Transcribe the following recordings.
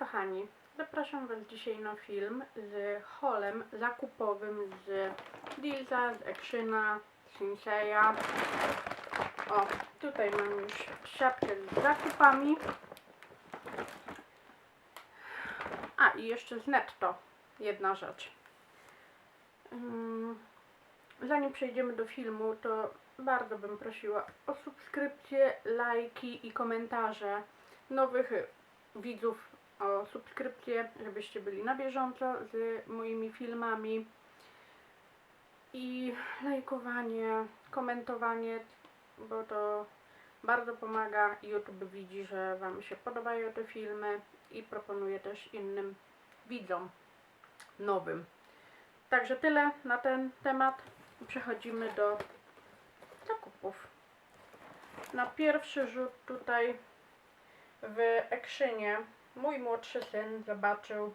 kochani, zapraszam Was dzisiaj na film z holem zakupowym z Dilsa, z Actiona, z Shinseya. O, tutaj mam już siatkę z zakupami. A, i jeszcze z netto jedna rzecz. Ym, Zanim przejdziemy do filmu, to bardzo bym prosiła o subskrypcje, lajki i komentarze nowych widzów o subskrypcję, żebyście byli na bieżąco z moimi filmami i lajkowanie, komentowanie, bo to bardzo pomaga. YouTube widzi, że Wam się podobają te filmy i proponuje też innym widzom nowym. Także tyle na ten temat. Przechodzimy do zakupów. Na pierwszy rzut tutaj w Actionie mój młodszy syn zobaczył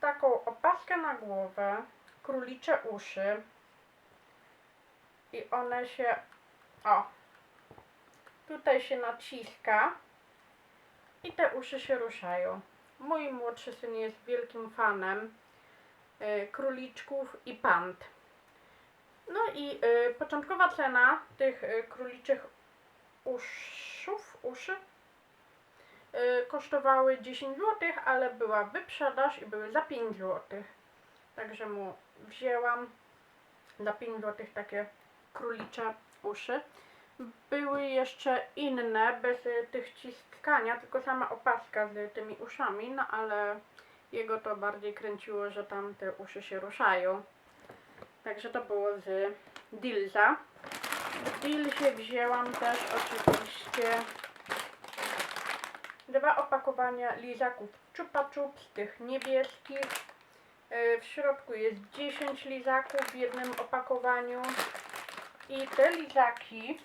taką opaskę na głowę, królicze uszy i one się, o, tutaj się naciska i te uszy się ruszają. Mój młodszy syn jest wielkim fanem y, króliczków i pand. No i y, początkowa cena tych y, króliczych uszów, uszy kosztowały 10 zł, ale była wyprzedaż i były za 5 zł. Także mu wzięłam za 5 zł takie królicze uszy. Były jeszcze inne, bez y, tych ciskania, tylko sama opaska z tymi uszami, no ale jego to bardziej kręciło, że tam te uszy się ruszają. Także to było z Dilza. W Dilzie wzięłam też oczywiście dwa opakowania lizaków Chupa Chups, tych niebieskich. Yy, W środku jest 10 lizaków w jednym opakowaniu. I te lizaki,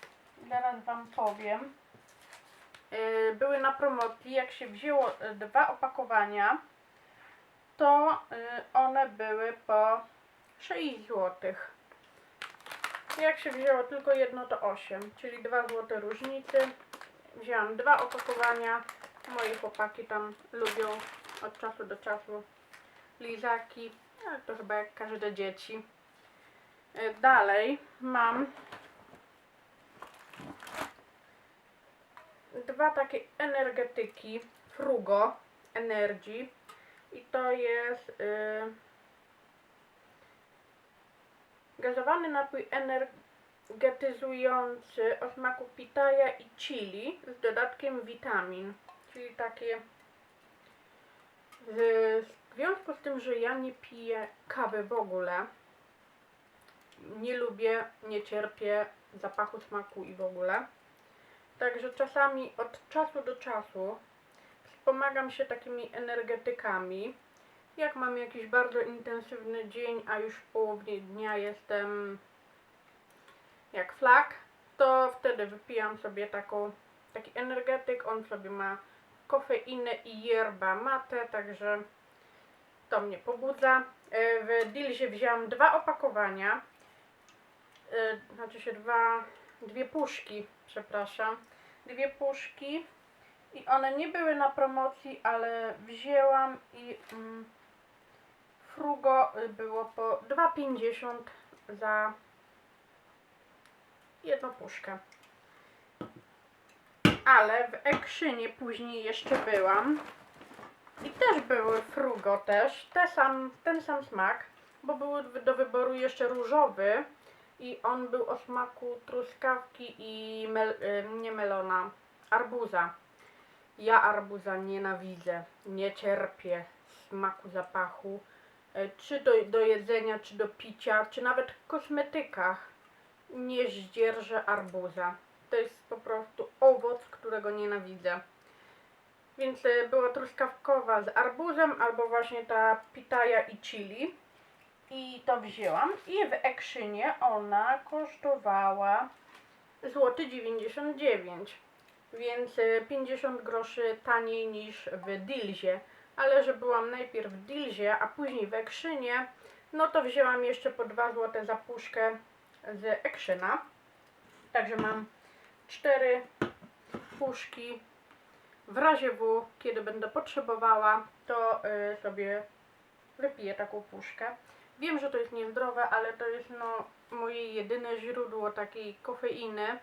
zaraz Wam powiem, yy, były na promocji. Jak się wzięło y, dwa opakowania, to one były po 6 złotych. Jak się wzięło tylko jedno, to 8, czyli 2 złote różnicy. Wzięłam dwa opakowania. Moje chłopaki tam lubią od czasu do czasu lizaki. Ale to chyba jak każde dzieci. E, Dalej mam dwa takie energetyki Frugo Energy i to jest y, gazowany napój energetyzujący o smaku pitaja i chili z dodatkiem witamin, czyli takie w związku z tym, że ja nie piję kawy w ogóle, nie lubię, nie cierpię zapachu, smaku i w ogóle. Także czasami od czasu do czasu wspomagam się takimi energetykami. Jak mam jakiś bardzo intensywny dzień, a już w połowie dnia jestem jak flak, to wtedy wypijam sobie taką, taki energetyk. On sobie ma kofeinę i yerba mate, także to mnie pobudza. E, W Dilzie wzięłam dwa opakowania, e, znaczy się dwa, dwie puszki, przepraszam, dwie puszki i one nie były na promocji, ale wzięłam i mm, Frugo było po 2,50 za jedną puszkę. Ale w Actionie później jeszcze byłam i też były Frugo też, te sam, ten sam smak, bo był do wyboru jeszcze różowy i on był o smaku truskawki i mel, y, nie melona, arbuza. Ja arbuza nienawidzę, nie cierpię smaku, zapachu, e, czy do, do jedzenia, czy do picia, czy nawet w kosmetykach. Nie zdzierżę arbuza. To jest po prostu owoc, którego nienawidzę. Więc e, była truskawkowa z arbuzem, albo właśnie ta pitaja i chili. I to wzięłam. I w Actionie ona kosztowała złoty 99 więc e, 50 groszy taniej niż w Dilzie. Ale że byłam najpierw w Dilzie, a później w Actionie, no to wzięłam jeszcze po 2 zł za puszkę z Actiona. Także mam cztery puszki w razie W, kiedy będę potrzebowała, to y, sobie wypiję taką puszkę. Wiem, że to jest niezdrowe, ale to jest no, moje jedyne źródło takiej kofeiny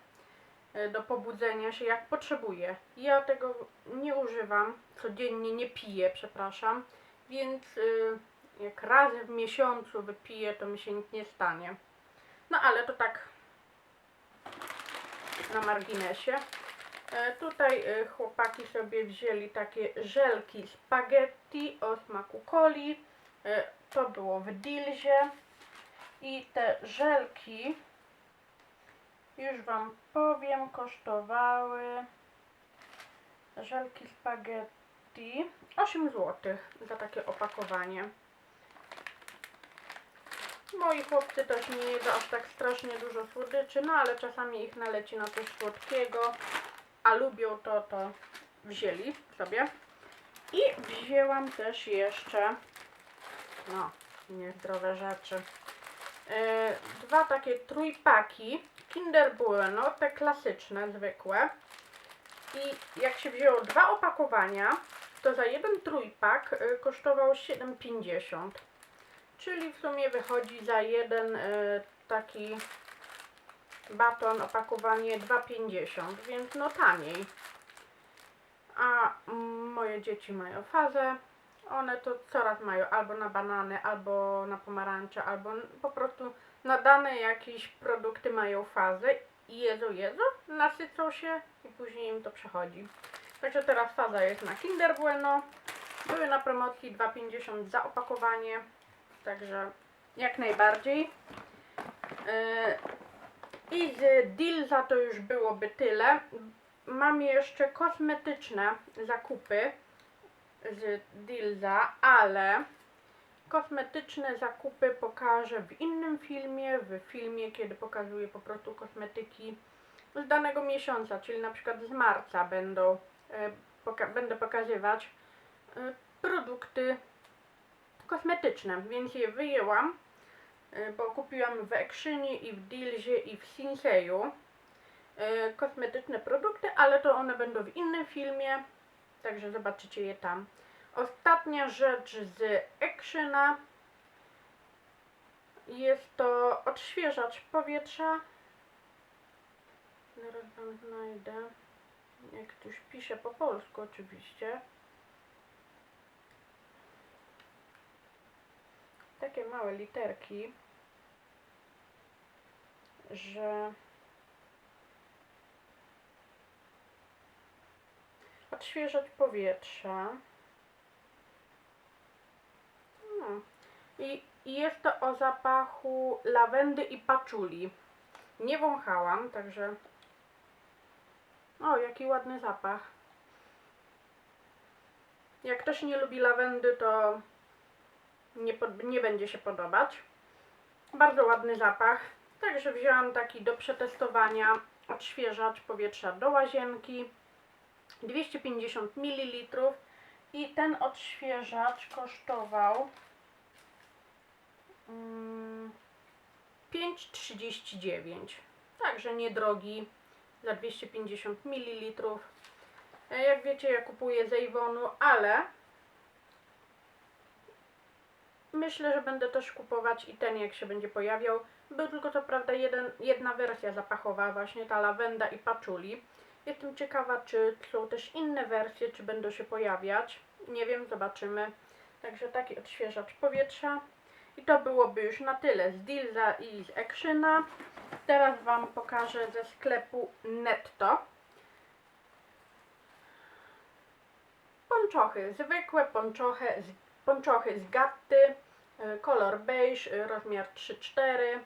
y, do pobudzenia się, jak potrzebuję. Ja tego nie używam, codziennie nie piję, przepraszam, więc y, jak raz w miesiącu wypiję, to mi się nic nie stanie. No ale to tak na marginesie. E, tutaj e, chłopaki sobie wzięli takie żelki spaghetti o smaku coli. E, to było w Dilzie. I te żelki, już Wam powiem, kosztowały żelki spaghetti 8 zł za takie opakowanie. Moi chłopcy też nie jedzą aż tak strasznie dużo słodyczy, no ale czasami ich naleci na coś słodkiego, a lubią to, to wzięli sobie. I wzięłam też jeszcze, no, niezdrowe rzeczy, yy, dwa takie trójpaki Kinder Bueno, te klasyczne, zwykłe. I jak się wzięło dwa opakowania, to za jeden trójpak y, kosztował 7,50 czyli w sumie wychodzi za jeden y, taki baton opakowanie 2,50, więc no taniej. A moje dzieci mają fazę. One to coraz mają albo na banany, albo na pomarańcze, albo po prostu na dane jakieś produkty mają fazę i jedzą, jedzą, nasycą się i później im to przechodzi. Także teraz faza jest na Kinder Bueno. Były na promocji 2,50 za opakowanie. Także jak najbardziej. Yy, I z Dilza to już byłoby tyle. Mam jeszcze kosmetyczne zakupy z Dilza, ale kosmetyczne zakupy pokażę w innym filmie, w filmie, kiedy pokazuję po prostu kosmetyki z danego miesiąca, czyli na przykład z marca będą, e, poka- będę pokazywać e, produkty kosmetyczne, więc je wyjęłam, y, bo kupiłam w Akrzynie i w Dilzie i w Sinseju y, kosmetyczne produkty, ale to one będą w innym filmie, także zobaczycie je tam. Ostatnia rzecz z Akrzyna jest to odświeżacz powietrza. Zaraz wam znajdę, jak tu już piszę po polsku oczywiście. Takie małe literki, że odświeżać powietrza. Hmm. I, I jest to o zapachu lawendy i paczuli. Nie wąchałam, także. O, jaki ładny zapach. Jak ktoś nie lubi lawendy, to nie, pod, nie będzie się podobać. Bardzo ładny zapach. Także wzięłam taki do przetestowania odświeżacz powietrza do łazienki. 250 ml i ten odświeżacz kosztował mm, 5,39. Także niedrogi za 250 ml. E, Jak wiecie, ja kupuję z Avonu, ale Myślę, że będę też kupować i ten, jak się będzie pojawiał. Był tylko co prawda jeden, jedna wersja zapachowa, właśnie ta lawenda i paczuli. Jestem ciekawa, czy są też inne wersje, czy będą się pojawiać. Nie wiem, zobaczymy. Także taki odświeżacz powietrza. I to byłoby już na tyle z Dilza i z Akrzyna. Teraz Wam pokażę ze sklepu Netto. Ponczochy, zwykłe ponczochy z ponczochy z Gatty, y, kolor beige, y, rozmiar 3-4.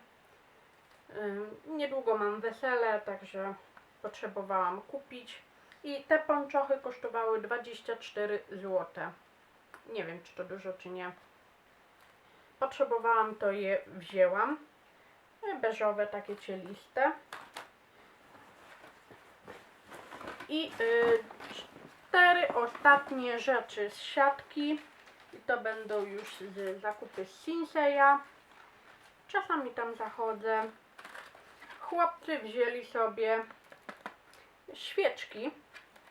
Y, Niedługo mam wesele, także potrzebowałam kupić. I te ponczochy kosztowały 24 zł. Nie wiem, czy to dużo, czy nie. Potrzebowałam, to je wzięłam. Beżowe, takie cieliste. I y, cztery ostatnie rzeczy z siatki. To będą już zakupy z Sinseya. Czasami tam zachodzę. Chłopcy wzięli sobie świeczki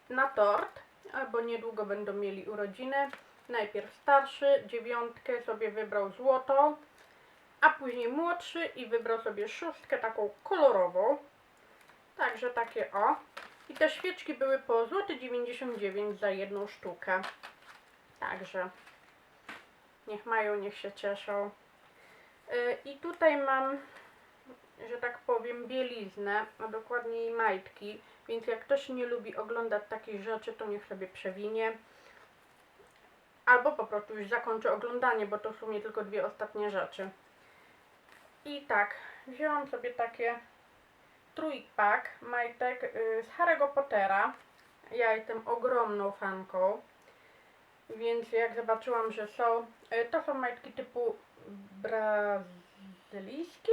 na tort. albo niedługo będą mieli urodziny. Najpierw starszy, dziewiątkę sobie wybrał złotą, a później młodszy i wybrał sobie szóstkę taką kolorową. Także takie o. I te świeczki były po złoty 99 za jedną sztukę. Także niech mają, niech się cieszą. Y, I tutaj mam, że tak powiem, bieliznę, a dokładniej majtki. Więc jak ktoś nie lubi oglądać takich rzeczy, to niech sobie przewinie. Albo po prostu już zakończy oglądanie, bo to w sumie tylko dwie ostatnie rzeczy. I tak, wzięłam sobie takie trójpak majtek y, z Harry'ego Pottera. Ja jestem ogromną fanką, więc jak zobaczyłam, że są, to są majtki typu brazylijskie,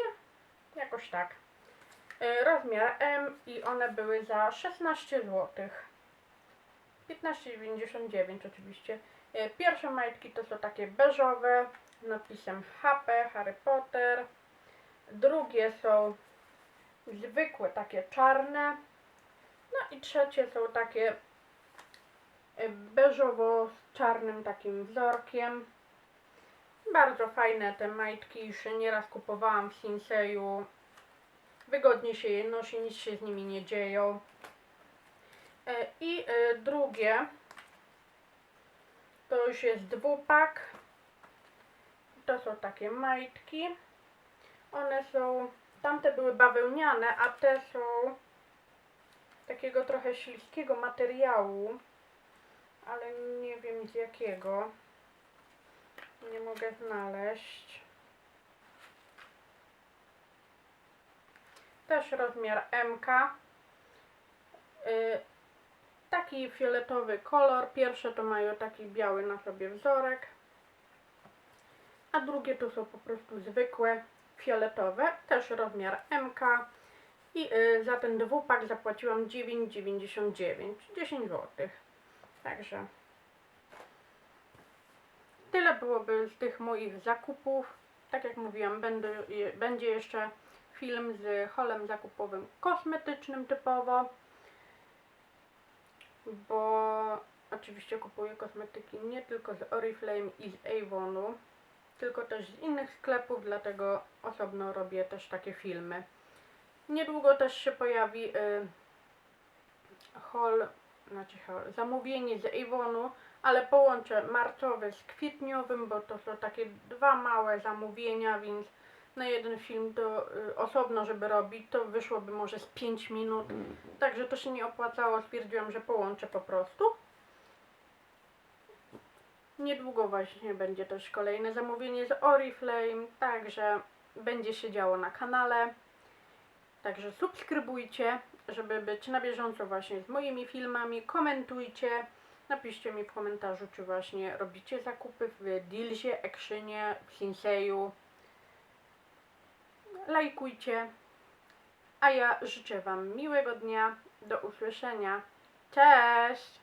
jakoś tak. Y, Rozmiar M i one były za 16 zł. 15,99 oczywiście. Y, Pierwsze majtki to są takie beżowe z napisem HP, Harry Potter. Drugie są zwykłe, takie czarne. No i trzecie są takie beżowo z czarnym takim wzorkiem. Bardzo fajne te majtki, już nieraz kupowałam w Sinseju. Wygodnie się je nosi, nic się z nimi nie dzieją. E, I e, drugie to już jest dwupak. To są takie majtki. One są, tamte były bawełniane, a te są takiego trochę śliskiego materiału, ale nie wiem z jakiego. Nie mogę znaleźć. Też rozmiar MK. Y, taki fioletowy kolor. Pierwsze to mają taki biały na sobie wzorek. A drugie to są po prostu zwykłe fioletowe. Też rozmiar MK. I y, za ten dwupak zapłaciłam 9,99. 10 zł. Także tyle byłoby z tych moich zakupów. Tak jak mówiłam, będę, będzie jeszcze film z holem zakupowym kosmetycznym typowo, bo oczywiście kupuję kosmetyki nie tylko z Oriflame i z Avonu, tylko też z innych sklepów, dlatego osobno robię też takie filmy. Niedługo też się pojawi y, haul, znaczy haul, zamówienie z Avonu, ale połączę marcowy z kwietniowym, bo to są takie dwa małe zamówienia, więc na jeden film to y, osobno, żeby robić, to wyszłoby może z 5 minut. Także to się nie opłacało, stwierdziłam, że połączę po prostu. Niedługo właśnie będzie też kolejne zamówienie z Oriflame, także będzie się działo na kanale. Także subskrybujcie, żeby być na bieżąco właśnie z moimi filmami. Komentujcie, napiszcie mi w komentarzu, czy właśnie robicie zakupy w Dealsie, Actionie, w Sinseju. Lajkujcie, a ja życzę Wam miłego dnia. Do usłyszenia. Cześć!